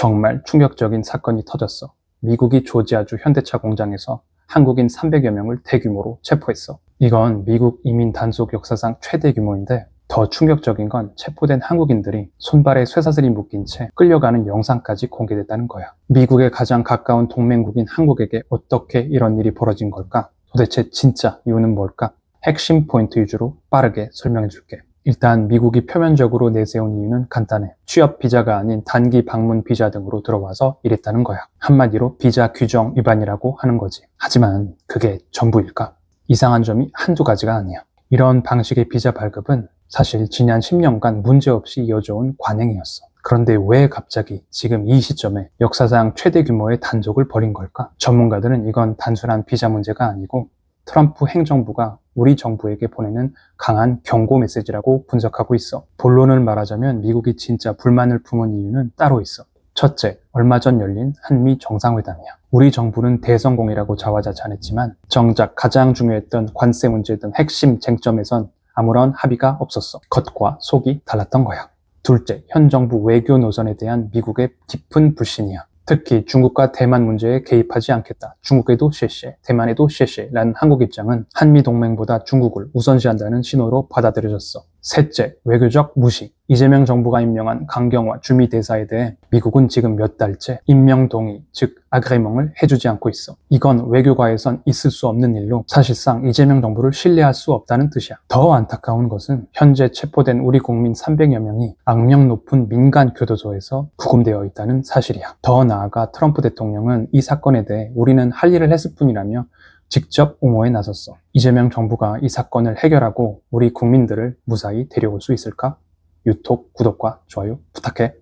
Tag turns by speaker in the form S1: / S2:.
S1: 정말 충격적인 사건이 터졌어. 미국이 조지아주 현대차 공장에서 한국인 300여 명을 대규모로 체포했어. 이건 미국 이민 단속 역사상 최대 규모인데 더 충격적인 건 체포된 한국인들이 손발에 쇠사슬이 묶인 채 끌려가는 영상까지 공개됐다는 거야. 미국에 가장 가까운 동맹국인 한국에게 어떻게 이런 일이 벌어진 걸까? 도대체 진짜 이유는 뭘까? 핵심 포인트 위주로 빠르게 설명해 줄게. 일단 미국이 표면적으로 내세운 이유는 간단해. 취업 비자가 아닌 단기 방문 비자 등으로 들어와서 일했다는 거야. 한마디로 비자 규정 위반이라고 하는 거지. 하지만 그게 전부일까? 이상한 점이 한두 가지가 아니야. 이런 방식의 비자 발급은 사실 지난 10년간 문제없이 이어져온 관행이었어. 그런데 왜 갑자기 지금 이 시점에 역사상 최대 규모의 단속을 벌인 걸까? 전문가들은 이건 단순한 비자 문제가 아니고 트럼프 행정부가 우리 정부에게 보내는 강한 경고 메시지라고 분석하고 있어. 본론을 말하자면 미국이 진짜 불만을 품은 이유는 따로 있어. 첫째, 얼마 전 열린 한미 정상회담이야. 우리 정부는 대성공이라고 자화자찬했지만 정작 가장 중요했던 관세 문제 등 핵심 쟁점에선 아무런 합의가 없었어. 겉과 속이 달랐던 거야. 둘째, 현 정부 외교 노선에 대한 미국의 깊은 불신이야. 특히 중국과 대만 문제에 개입하지 않겠다. 중국에도 쉐쉐, 대만에도 쉐쉐라는 한국 입장은 한미 동맹보다 중국을 우선시한다는 신호로 받아들여졌어. 셋째, 외교적 무시. 이재명 정부가 임명한 강경화 주미 대사에 대해 미국은 지금 몇 달째 임명 동의, 즉 아그레멍을 해주지 않고 있어. 이건 외교가에선 있을 수 없는 일로 사실상 이재명 정부를 신뢰할 수 없다는 뜻이야. 더 안타까운 것은 현재 체포된 우리 국민 300여 명이 악명 높은 민간 교도소에서 구금되어 있다는 사실이야. 더 나아가 트럼프 대통령은 이 사건에 대해 우리는 할 일을 했을 뿐이라며 직접 옹호에 나섰어. 이재명 정부가 이 사건을 해결하고 우리 국민들을 무사히 데려올 수 있을까? 유톡, 구독과 좋아요 부탁해.